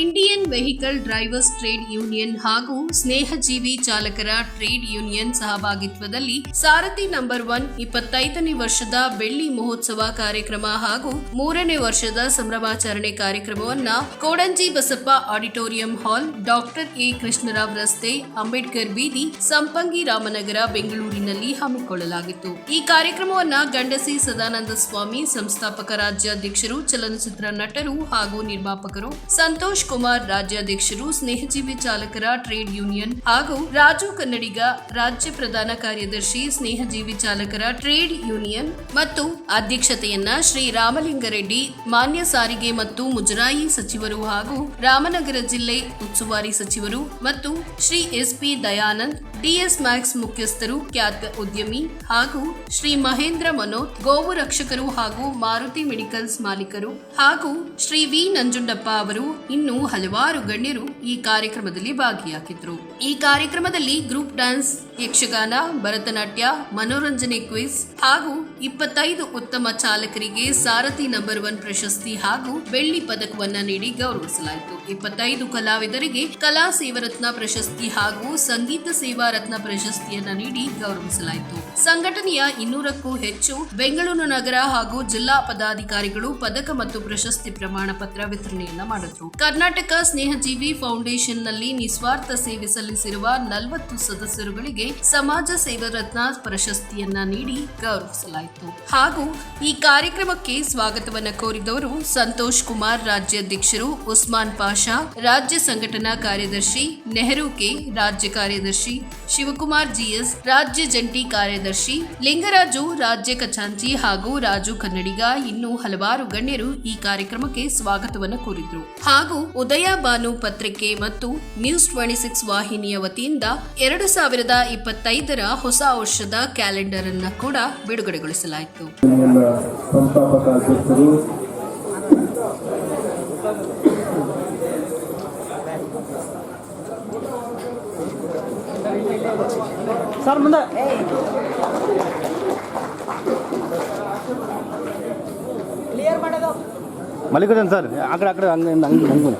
Indian vehicle drivers trade union ಹಾಗೂ ಸ್ನೇಹಜೀವಿ ಚಾಲಕರ ಟ್ರೇಡ್ ಯೂನಿಯನ್ ಸಹಭಾಗಿತ್ವದಲ್ಲಿ ಸಾರಥಿ ನಂಬರ್ ಒನ್ ಇಪ್ಪತ್ತೈದನೇ ವರ್ಷದ ಬೆಳ್ಳಿ ಮಹೋತ್ಸವ ಕಾರ್ಯಕ್ರಮ ಹಾಗೂ ಮೂರನೇ ವರ್ಷದ ಸಂಭ್ರಮಾಚರಣೆ ಕಾರ್ಯಕ್ರಮವನ್ನ Kodanji Basappa auditorium hall doctor A Krishnarao ರಸ್ತೆ, ಅಂಬೇಡ್ಕರ್ ಬೀದಿ, ಸಂಪಂಗಿ ರಾಮನಗರ, ಬೆಂಗಳೂರಿನಲ್ಲಿ ಹಮ್ಮಿಕೊಳ್ಳಲಾಗಿತ್ತು. ಈ ಕಾರ್ಯಕ್ರಮವನ್ನ ಗಂಡಸಿ ಸದಾನಂದ ಸ್ವಾಮಿ, ಸಂಸ್ಥಾಪಕ ರಾಜ್ಯಾಧ್ಯಕ್ಷರು, ಚಲನಚಿತ್ರ ನಟರು ಹಾಗೂ ನಿರ್ಮಾಪಕರು ಸಂತೋಷ್ ಕುಮಾರ್ ರಾಜ್ಯಾಧ್ಯಕ್ಷರು, ಸ್ನೇಹಜೀವಿ ಚಾಲಕರ ಟ್ರೇಡ್ ಯೂನಿಯನ್ ಹಾಗೂ ರಾಜು ಕನ್ನಡಿಗ, ರಾಜ್ಯ ಪ್ರಧಾನ ಕಾರ್ಯದರ್ಶಿ, ಸ್ನೇಹಜೀವಿ ಚಾಲಕರ ಟ್ರೇಡ್ ಯೂನಿಯನ್ ಮತ್ತು ಅಧ್ಯಕ್ಷತೆಯನ್ನ ಶ್ರೀ ರಾಮಲಿಂಗರೆಡ್ಡಿ, ಮಾನ್ಯ ಸಾರಿಗೆ ಮತ್ತು ಮುಜರಾಯಿ ಸಚಿವರು ಹಾಗೂ ರಾಮನಗರ ಜಿಲ್ಲೆ ಉಸ್ತುವಾರಿ ಸಚಿವರು ಮತ್ತು Shri SP Dayanand, DS Max ಮುಖ್ಯಸ್ಥರು, ಖ್ಯಾತ ಉದ್ಯಮಿ ಹಾಗೂ ಶ್ರೀ ಮಹೇಂದ್ರ ಮನೋತ್, ಗೋವು ರಕ್ಷಕರು ಹಾಗೂ ಮಾರುತಿ ಮೆಡಿಕಲ್ಸ್ ಮಾಲೀಕರು ಹಾಗೂ ಶ್ರೀ ವಿ ನಂಜುಂಡಪ್ಪ ಅವರು ಇನ್ನೂ ಹಲವಾರು ಗಣ್ಯರು ಈ ಕಾರ್ಯಕ್ರಮದಲ್ಲಿ ಭಾಗಿಯಾಗಿದ್ರು. ಈ ಕಾರ್ಯಕ್ರಮದಲ್ಲಿ ಗ್ರೂಪ್ ಡ್ಯಾನ್ಸ್, ಯಕ್ಷಗಾನ, ಭರತನಾಟ್ಯ, ಮನೋರಂಜನೆ ಕ್ವಿಜ್ ಹಾಗೂ ಇಪ್ಪತ್ತೈದು ಉತ್ತಮ ಚಾಲಕರಿಗೆ ಸಾರಥಿ ನಂಬರ್ ಒನ್ ಪ್ರಶಸ್ತಿ ಹಾಗೂ ಬೆಳ್ಳಿ ಪದಕವನ್ನ ನೀಡಿ ಗೌರವಿಸಲಾಯಿತು. ಇಪ್ಪತ್ತೈದು ಕಲಾವಿದರಿಗೆ ಕಲಾ ಸೇವರತ್ನ ಪ್ರಶಸ್ತಿ ಹಾಗೂ ಸಂಗೀತ ಸೇವಾ ರತ್ನ ಪ್ರಶಸ್ತಿಯನ್ನ ನೀಡಿ ಗೌರವಿಸಲಾಯಿತು. ಸಂಘಟನೆಯ ಇನ್ನೂರಕ್ಕೂ ಹೆಚ್ಚು ಬೆಂಗಳೂರು ನಗರ ಹಾಗೂ ಜಿಲ್ಲಾ ಪದಾಧಿಕಾರಿಗಳು ಪದಕ ಮತ್ತು ಪ್ರಶಸ್ತಿ ಪ್ರಮಾಣ ಪತ್ರ ವಿತರಣೆಯನ್ನ ಮಾಡಿದ್ರು. ಕರ್ನಾಟಕ ಸ್ನೇಹಜೀವಿ ಫೌಂಡೇಶನ್ನಲ್ಲಿ ನಿಸ್ವಾರ್ಥ ಸೇವೆ ಸಲ್ಲಿಸಿರುವ ನಲವತ್ತು ಸದಸ್ಯರುಗಳಿಗೆ ಸಮಾಜ ಸೇವಾ ರತ್ನ ಪ್ರಶಸ್ತಿಯನ್ನ ನೀಡಿ ಗೌರವಿಸಲಾಯಿತು. ಹಾಗೂ ಈ ಕಾರ್ಯಕ್ರಮಕ್ಕೆ ಸ್ವಾಗತವನ್ನ ಕೋರಿದವರು ಸಂತೋಷ್ ಕುಮಾರ್ ರಾಜ್ಯಾಧ್ಯಕ್ಷರು, ಉಸ್ಮಾನ್ ಪಾಷಾ, ರಾಜ್ಯ ಸಂಘಟನಾ ಕಾರ್ಯದರ್ಶಿ ನೆಹರು ಕೆ ರಾಜ್ಯ ಕಾರ್ಯದರ್ಶಿ ಶಿವಕುಮಾರ್ ಜಿಎಸ್, ರಾಜ್ಯ ಜಂಟಿ ಕಾರ್ಯದರ್ಶಿ ಲಿಂಗರಾಜು, ರಾಜ್ಯ ಖಜಾಂಚಿ ಹಾಗೂ ರಾಜು ಕನ್ನಡಿಗ ಇನ್ನೂ ಹಲವಾರು ಗಣ್ಯರು ಈ ಕಾರ್ಯಕ್ರಮಕ್ಕೆ ಸ್ವಾಗತವನ್ನು ಕೋರಿದರು. ಹಾಗೂ ಉದಯ ಬಾನು ಪತ್ರಿಕೆ ಮತ್ತು ನ್ಯೂಸ್ ಟ್ವೆಂಟಿ ಸಿಕ್ಸ್ ವಾಹಿನಿಯ ವತಿಯಿಂದ ಎರಡು ಸಾವಿರದ ಇಪ್ಪತ್ತೈದರ ಹೊಸ ವರ್ಷದ ಕ್ಯಾಲೆಂಡರ್ ಅನ್ನ ಕೂಡ ಬಿಡುಗಡೆಗೊಳಿಸಲಾಯಿತು. ಸರ್ ಮುಂದೆ. ಮಲ್ಲಿಕಾರ್ಜುನ್ ಸರ್ ಆ ಕಡೆ ಆ ಕಡೆ ಹಂಗೆ ಹಂಗೆ ಹಂಗೆ ಬನ್ನಿ.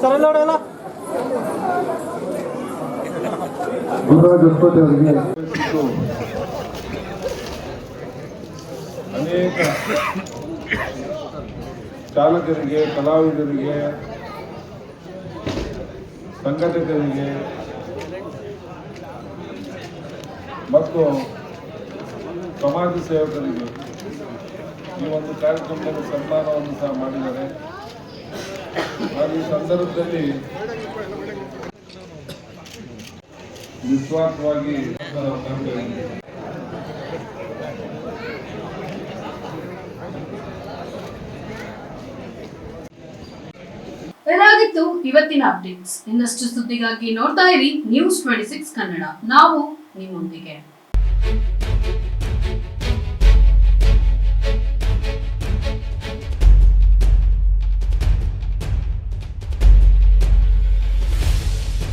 ಸರ್ ಎಲ್ಲ ನೋಡಿ ಎಲ್ಲ ಗುರುರಾಜ್ ಹೊಸಕೋಟೆ ಅನೇಕ ಚಾಲಕರಿಗೆ, ಕಲಾವಿದರಿಗೆ, ಸಂಘಟಕರಿಗೆ, ಮತ್ತು ಸಮಾಜ ಸೇವಕರಿಗೆ ಈ ಒಂದು ಕಾರ್ಯಕ್ರಮದಲ್ಲಿ ಸನ್ಮಾನವನ್ನು ಸಹ ಮಾಡಿದ್ದಾರೆ. ಹಾಗೂ ಈ ಸಂದರ್ಭದಲ್ಲಿ ನಿಸ್ವಾರ್ಥವಾಗಿ ಇದಾಗಿತ್ತು ಇವತ್ತಿನ ಅಪ್ಡೇಟ್ಸ್ ಇನ್ನಷ್ಟು ಸುದ್ದಿಗಾಗಿ ನೋಡ್ತಾ ಇರಿ ನ್ಯೂಸ್ ಟ್ವೆಂಟಿ ಸಿಕ್ಸ್ ಕನ್ನಡ. ನಾವು ನಿಮ್ಮೊಂದಿಗೆ.